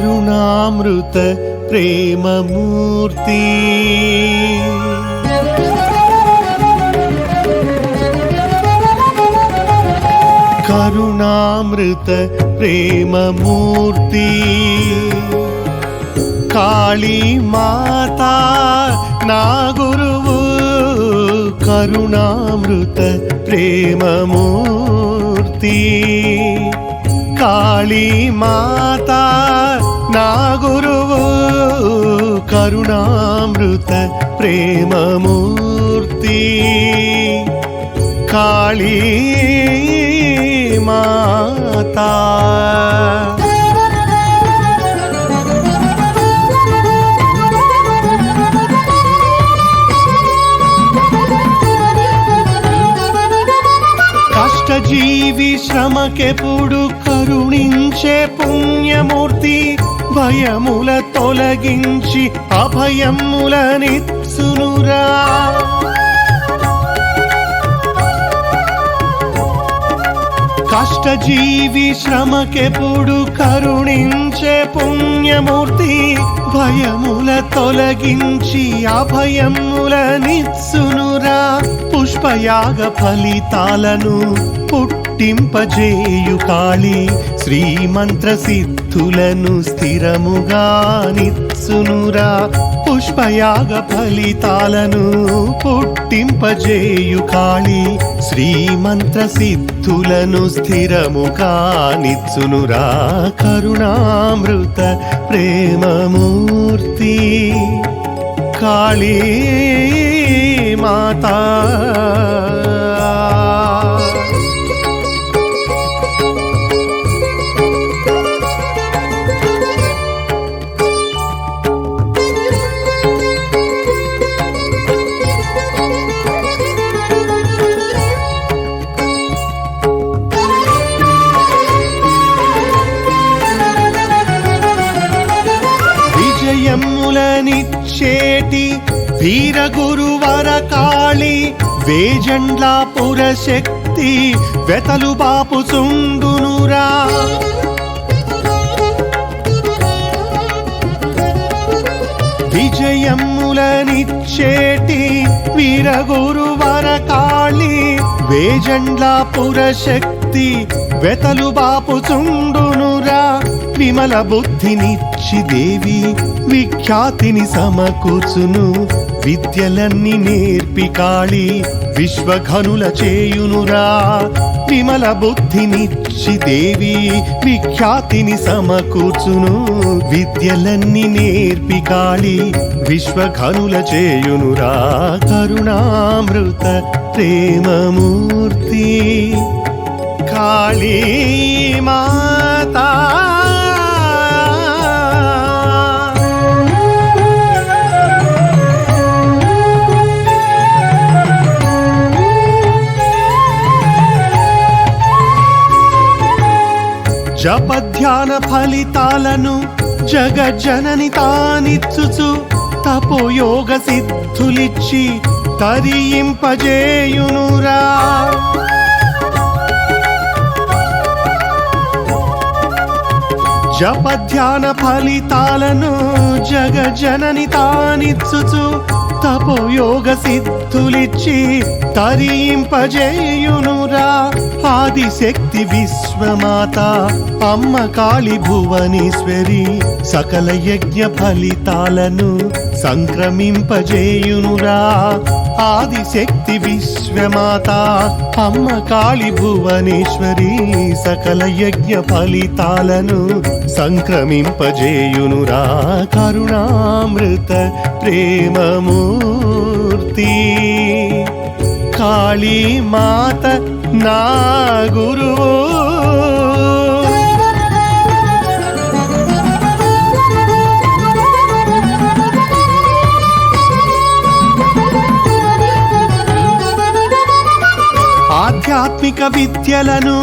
కరుణామృత ప్రేమమూర్తి కరుణామృత ప్రేమమూర్తి కాళీ మాతా నా గురువు కరుణామృత ప్రేమమూర్తి కాళీ మాతా నా గురువు కరుణామృత ప్రేమమూర్తి. కాళీ మాతా. కష్టజీవి శ్రమకెప్పుడు కరుణించే పుణ్యమూర్తి. భయముల తొలగించి అభయముల నిత్సునురా. కష్టజీవి శ్రమకెప్పుడు కరుణించే పుణ్యమూర్తి భయముల తొలగించి అభయముల నిత్సునురా. పుష్పయాగ ఫలితాలను పుట్టింపజేయు కాళీ శ్రీమంత్ర సిద్ధ సిద్ధులను స్థిరముగా నిత్సునురా పుష్పయాగ ఫలితాలను పుట్టింపజేయు కాళి. శ్రీమంత్ర సిద్ధులను స్థిరముగా నిత్సునురా కరుణామృత ప్రేమమూర్తి. కాళీ మాతా వీరగురువర కాళి వేజండ్ల శక్తి వెతలు బాపు సుండునురా. విజయములనిచ్చేటి వీరగురువర కాళి వేజండ్ల శక్తి వెతలు బాపు చుండునురా విమల బుద్ధినిచ్చి దేవి విఖ్యాతిని సమకూర్చును. విద్యలన్నీ నేర్పి కాళి విశ్వఘనుల చేయునురా. విమల బుద్ధినిచ్చి దేవి విఖ్యాతిని సమకూర్చును. విద్యలన్నీ నేర్పి కాళి విశ్వఘనుల చేయునురా. కరుణామృత ప్రేమమూర్తి కాళీ మాతా. జపధ్యాన ఫలితాలను జగజ్జనని తానిచ్చుచు తపోయోగ సిద్ధులిచ్చి తరింపజేయునురా జపధ్యాన ఫలితాలను జగజనని తానిచ్చుచు తపోయోగ సిద్ధులిచ్చి తరింపజేయునురా ఆదిశక్తి విశ్వమాత అమ్మ కాళి భువనేశ్వరి సకల యజ్ఞ ఫలితాలను సంక్రమింపజేయునురా. ఆదిశక్తి విశ్వమాత అమ్మ కాళి భువనేశ్వరి సకల యజ్ఞ ఫలితాలను సంక్రమింపజేయునురా. కరుణామృత ప్రేమమూర్తి. కాళీ మాత నా గురువు. ఆధ్యాత్మిక విద్యలను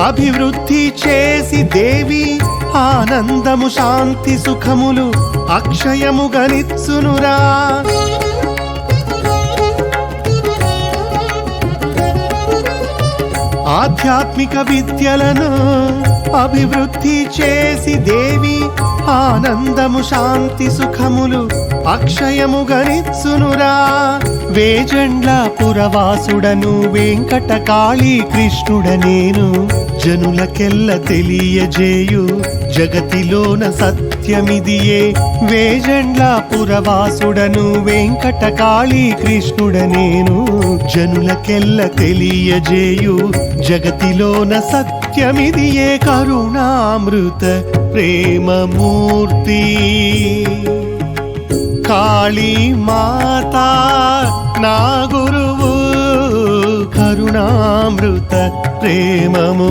అభివృద్ధి చేసి దేవి ఆనందము శాంతి సుఖములు అక్షయము గనిత్సునురా ఆధ్యాత్మిక విద్యలను అభివృద్ధి చేసి దేవి ఆనందము శాంతి సుఖములు అక్షయము గణిత్సునురా వేజండ్ల పురవాసుడను వెంకట కాళీ కృష్ణుడ నేను. జనులకెల్ల తెలియజేయు జగతిలోన సత్యమిదియే. వేజండ్ల పురవాసుడను వెంకట కాళీ కృష్ణుడ నేను. జనులకెల్ల తెలియజేయు జగతిలోన సత్యమిదియే. కరుణామృత ప్రేమమూర్తి కాళీ మాత నా గురువు కరుణామృత ప్రేమము.